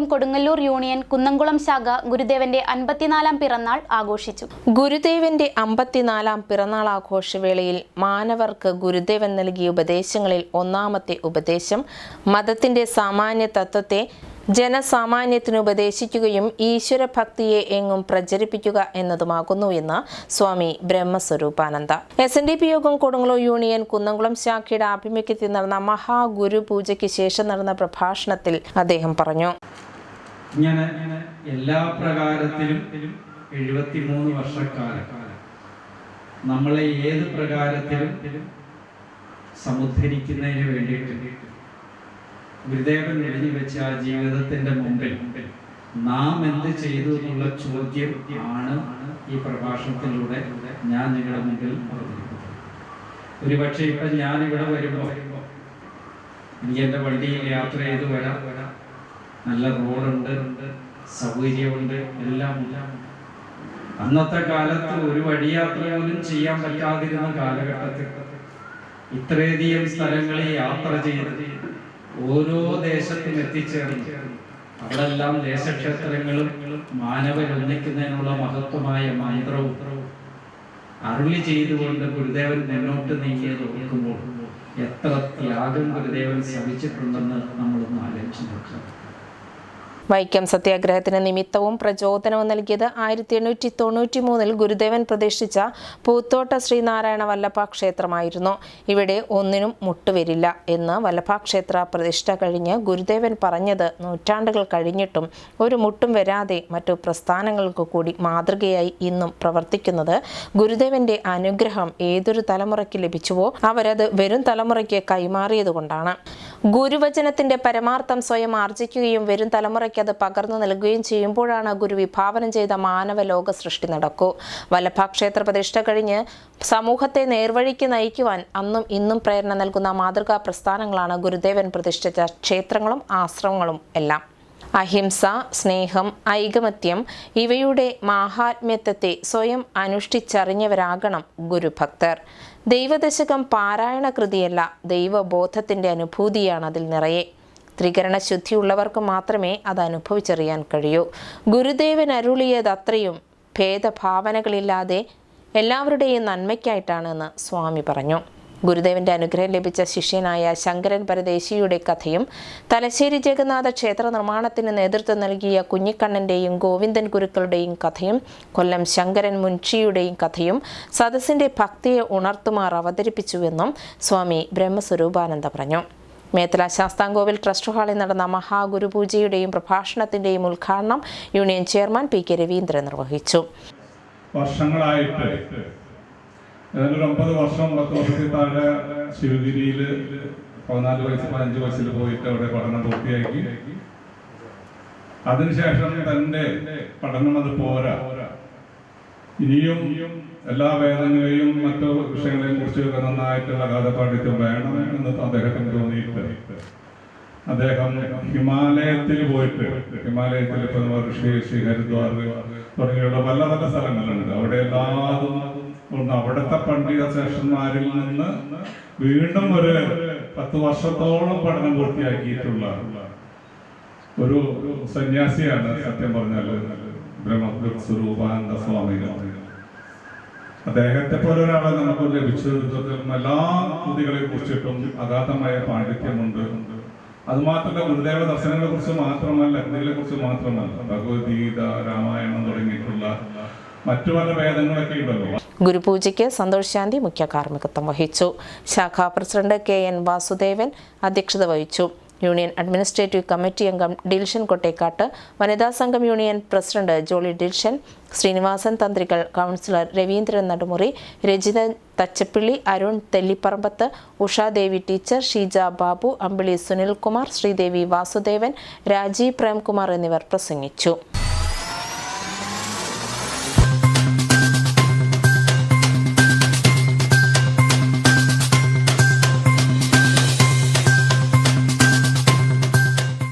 യോഗം കൊടുങ്ങല്ലൂർ യൂണിയൻ കുന്നംകുളം ശാഖ ഗുരുദേവന്റെ അൻപത്തിനാലാം പിറന്നാൾ ആഘോഷിച്ചു. ഗുരുദേവന്റെ അമ്പത്തിനാലാം പിറന്നാൾ ആഘോഷവേളയിൽ മാനവർക്ക് ഗുരുദേവൻ നൽകിയ ഉപദേശങ്ങളിൽ ഒന്നാമത്തെ ഉപദേശം മതത്തിന്റെ സാമാന്യ തത്വത്തെ ജനസാമാന്യത്തിന് ഉപദേശിക്കുകയും ഈശ്വര ഭക്തിയെ എങ്ങും പ്രചരിപ്പിക്കുക എന്നതുമാകുന്നു എന്ന് Swami Brahmaswaroopananda. S N D P Yogam Kodungallur union Kunnamkulam ശാഖയുടെ ആഭിമുഖ്യത്തിൽ നടന്ന മഹാഗുരു പൂജയ്ക്ക് ശേഷം നടന്ന പ്രഭാഷണത്തിൽ അദ്ദേഹം പറഞ്ഞു. ഇങ്ങനെ എല്ലാ പ്രകാരത്തിലും എഴുപത്തിമൂന്ന് വർഷക്കാലം. നമ്മളെ ഏത് പ്രകാരത്തിലും സമുദ്ധരിക്കുന്നതിന് വേണ്ടിയിട്ട്. ഗുരുദേവൻ എഴുതി വെച്ച ആ ജീവിതത്തിന്റെ മുമ്പിൽ നാം എന്ത് ചെയ്തു എന്നുള്ള ചോദ്യം ആണ് ഈ പ്രഭാഷണത്തിലൂടെ ഞാൻ നിങ്ങളുടെ മുമ്പിൽ അവതരിപ്പിക്കുന്നത് ഒരുപക്ഷെ ഇപ്പൊ ഞാനിവിടെ വരുമ്പോൾ എനിക്ക് എന്റെ വണ്ടിയിൽ യാത്ര ചെയ്ത് വരാം. നല്ല റോഡുണ്ട് സൗകര്യമുണ്ട് എല്ലാം. അന്നത്തെ കാലത്ത് ഒരു വഴിയാത്ര പോലും ചെയ്യാൻ പറ്റാതിരുന്ന കാലഘട്ടത്തിൽ ഇത്രയധികം സ്ഥലങ്ങളിൽ യാത്ര ചെയ്ത് ഓരോ ദേശത്തും എത്തിച്ചേർന്ന്. അവിടെല്ലാം ദേശക്ഷേത്രങ്ങളും മാനവരൊന്നിക്കുന്നതിനുള്ള മഹത്വമായ മന്ത്രവും അരുളി ചെയ്തുകൊണ്ട് ഗുരുദേവൻ മുന്നോട്ട് നീങ്ങിയത് ഓർക്കുമ്പോൾ എത്ര ത്യാഗം ഗുരുദേവൻ ശ്രമിച്ചിട്ടുണ്ടെന്ന് നമ്മളൊന്ന് ആലോചിച്ച് നോക്കുക വൈക്കം സത്യാഗ്രഹത്തിന് നിമിത്തവും പ്രചോദനവും നൽകിയത് ആയിരത്തി എണ്ണൂറ്റി തൊണ്ണൂറ്റി മൂന്നിൽ ഗുരുദേവൻ പ്രതിഷ്ഠിച്ച പൂത്തോട്ട ശ്രീനാരായണ വല്ലഭ ക്ഷേത്രമായിരുന്നു. ഇവിടെ ഒന്നിനും മുട്ടുവരില്ല എന്ന് വല്ലഭ ക്ഷേത്ര പ്രതിഷ്ഠ കഴിഞ്ഞ് ഗുരുദേവൻ പറഞ്ഞത് നൂറ്റാണ്ടുകൾ കഴിഞ്ഞിട്ടും ഒരു മുട്ടും വരാതെ മറ്റു പ്രസ്ഥാനങ്ങൾക്ക് കൂടി മാതൃകയായി ഇന്നും പ്രവർത്തിക്കുന്നത് ഗുരുദേവന്റെ അനുഗ്രഹം ഏതൊരു തലമുറയ്ക്ക് ലഭിച്ചുവോ അവരത് വരും തലമുറയ്ക്ക് കൈമാറിയതുകൊണ്ടാണ്. ഗുരുവചനത്തിന്റെ പരമാർത്ഥം സ്വയം ആർജിക്കുകയും വരും തലമുറയ്ക്ക് അത് പകർന്നു നൽകുകയും ചെയ്യുമ്പോഴാണ് ഗുരു വിഭാവനം ചെയ്ത മാനവലോക സൃഷ്ടി നടക്കൂ. വല്ലഭ ക്ഷേത്ര പ്രതിഷ്ഠ കഴിഞ്ഞ് സമൂഹത്തെ നേർവഴിക്ക് നയിക്കുവാൻ അന്നും ഇന്നും പ്രേരണ നൽകുന്ന മാതൃകാ പ്രസ്ഥാനങ്ങളാണ് ഗുരുദേവൻ പ്രതിഷ്ഠിച്ച ക്ഷേത്രങ്ങളും ആശ്രമങ്ങളും എല്ലാം. അഹിംസ സ്നേഹം ഐകമത്യം ഇവയുടെ മാഹാത്മ്യത്വത്തെ സ്വയം അനുഷ്ഠിച്ചറിഞ്ഞവരാകണം ഗുരുഭക്തർ. ദൈവദശകം പാരായണ കൃതിയല്ല ദൈവബോധത്തിന്റെ അനുഭൂതിയാണ് അതിൽ നിറയെ. ത്രികരണ ശുദ്ധിയുള്ളവർക്ക് മാത്രമേ അത് അനുഭവിച്ചറിയാൻ കഴിയൂ. ഗുരുദേവൻ അരുളിയത് അത്രയും ഭേദഭാവനകളില്ലാതെ എല്ലാവരുടെയും നന്മയ്ക്കായിട്ടാണെന്ന് സ്വാമി പറഞ്ഞു. ഗുരുദേവന്റെ അനുഗ്രഹം ലഭിച്ച ശിഷ്യനായ ശങ്കരൻ പരദേശിയുടെ കഥയും തലശ്ശേരി ജഗന്നാഥ ക്ഷേത്ര നിർമ്മാണത്തിന് നേതൃത്വം നൽകിയ കുഞ്ഞിക്കണ്ണന്റെയും ഗോവിന്ദൻ ഗുരുക്കളുടെയും കഥയും കൊല്ലം ശങ്കരൻ മുൻഷിയുടെയും കഥയും സദസ്സിന്റെ ഭക്തിയെ ഉണർത്തുമാർ അവതരിപ്പിച്ചുവെന്നും സ്വാമി ബ്രഹ്മസ്വരൂപാനന്ദ പറഞ്ഞു. മേത്തല ശാസ്താംകോവിൽ ട്രസ്റ്റ് ഹാളിൽ നടന്ന മഹാഗുരുപൂജയുടെയും പ്രഭാഷണത്തിന്റെയും ഉദ്ഘാടനം union chairman P K Raveendran നിർവഹിച്ചു. വർഷങ്ങളായിട്ട് ഏതാണ്ട് ഒരു ഒമ്പത് വർഷം പത്ത് വർഷത്തിൽ താഴെ ശിവഗിരിയിൽ പതിനാല് വയസ്സ് പതിനഞ്ച് വയസ്സിൽ പോയിട്ട് അവിടെ പഠനം പൂർത്തിയാക്കി. അതിനുശേഷം തന്റെ പഠനം അത് പോരാ. ഇനിയും എല്ലാ വേദങ്ങളെയും മറ്റു വിഷയങ്ങളെയും കുറിച്ച് നന്നായിട്ടുള്ള ഗാഥപാണ്ഡിത്യം വേണം എന്ന് അദ്ദേഹത്തിന് തോന്നിയിട്ട്. അദ്ദേഹം ഹിമാലയത്തിൽ പോയിട്ട് ഹിമാലയത്തിൽ ഇപ്പൊ ഋഷി ഹരിദ്വാർ തുടങ്ങിയുള്ള പല പല സ്ഥലങ്ങളുണ്ട്. അവിടെ എല്ലാതും ഒന്ന് അവിടുത്തെ പണ്ഡിത ശേഷന്മാരിൽ നിന്ന് വീണ്ടും ഒരു പത്ത് വർഷത്തോളം പഠനം പൂർത്തിയാക്കിയിട്ടുള്ള ഒരു സന്യാസിയാണ് സത്യം പറഞ്ഞാൽ ബ്രഹ്മ സ്വരൂപാനന്ദ സ്വാമികൾ അദ്ദേഹത്തെ പോലെ ഒരാളെ നമുക്ക് ലഭിച്ചത് എല്ലാ കൃതികളെ കുറിച്ചിട്ടും അഗാധമായ പാണ്ഡിത്യമുണ്ട്. അതുമാത്രമല്ല ഗുരുദേവ ദർശനങ്ങളെ കുറിച്ച് മാത്രമല്ല കൃതികളെ കുറിച്ച് മാത്രമല്ല ഭഗവത്ഗീത രാമായണം തുടങ്ങിയിട്ടുള്ള മറ്റു പല വേദങ്ങളൊക്കെ ഉണ്ടല്ലോ. ഗുരുപൂജയ്ക്ക് സന്തോഷ് ശാന്തി മുഖ്യ കാർമ്മികത്വം വഹിച്ചു. ശാഖാ പ്രസിഡന്റ് കെ എൻ വാസുദേവൻ അധ്യക്ഷത വഹിച്ചു. യൂണിയൻ അഡ്മിനിസ്ട്രേറ്റീവ് കമ്മിറ്റി അംഗം Dilshan Kottekkattu Vanitha Sangham union president Jolly Dilshan Srinivasan Thanthrikal councillor Raveendran Nadumuri Rajitha Thachappilly Arun Thellipparambath Ushadevi teacher Sheeja Babu Ambili Sunilkumar Sreedevi Vasudevan Rajeev Premkumar എന്നിവർ പ്രസംഗിച്ചു.